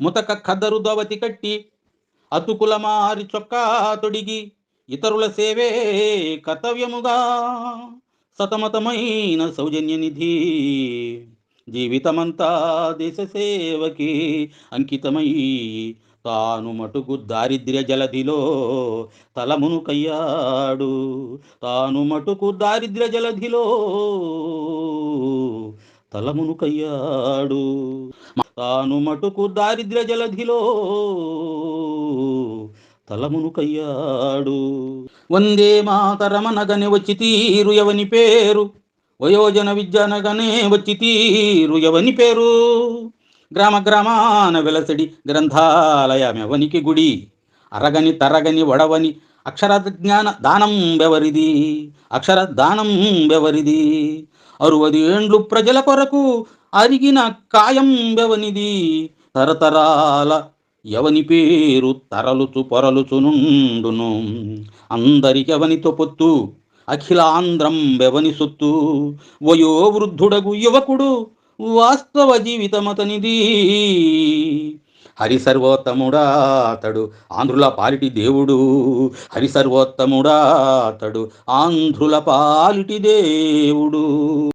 ముతక ఖద్దరు దోవతి కట్టి అతుకుల మారి చొక్కా తొడిగి ఇతరుల సేవే కర్తవ్యముగా సతమతమైన సౌజన్య నిధి జీవితమంతా దేశ సేవకి అంకితమై తాను మటుకు దారిద్ర్య జలధిలో తలమును కయ్యాడు. తాను మటుకు దారిద్ర్య జలధిలో తలమును కయ్యాడు తాను మటుకు దారిద్ర్య జలధిలో తలమును కయ్యాడు వందే మాతరమనగని వచ్చి తీరు ఎవని పేరు? వయోజన విద్యనగనే వచ్చి తీరు ఎవని పేరు? గ్రామ గ్రామాన వెలసడి గ్రంథాలయమెవనికి గుడి? అరగని తరగని వడవని అక్షర జ్ఞాన దానం బెవరిది అక్షర దానం బెవరిది. అరువది ఏండ్లు ప్రజల కొరకు అరిగిన కాయం బెవనిది. తరతరాల ఎవని పేరు తరలుచు పొరలుచునుండును అందరికెవనితో పొత్తు? అఖిలాంధ్రం బెవని సొత్తు? వయో వృద్ధుడగు యువకుడు వాస్తవ జీవితమతనిది. హరి సర్వోత్తముడా అతడు. ఆంధ్రుల పాలిటి దేవుడు. హరి సర్వోత్తముడా అతడు. ఆంధ్రుల పాలిటి దేవుడు.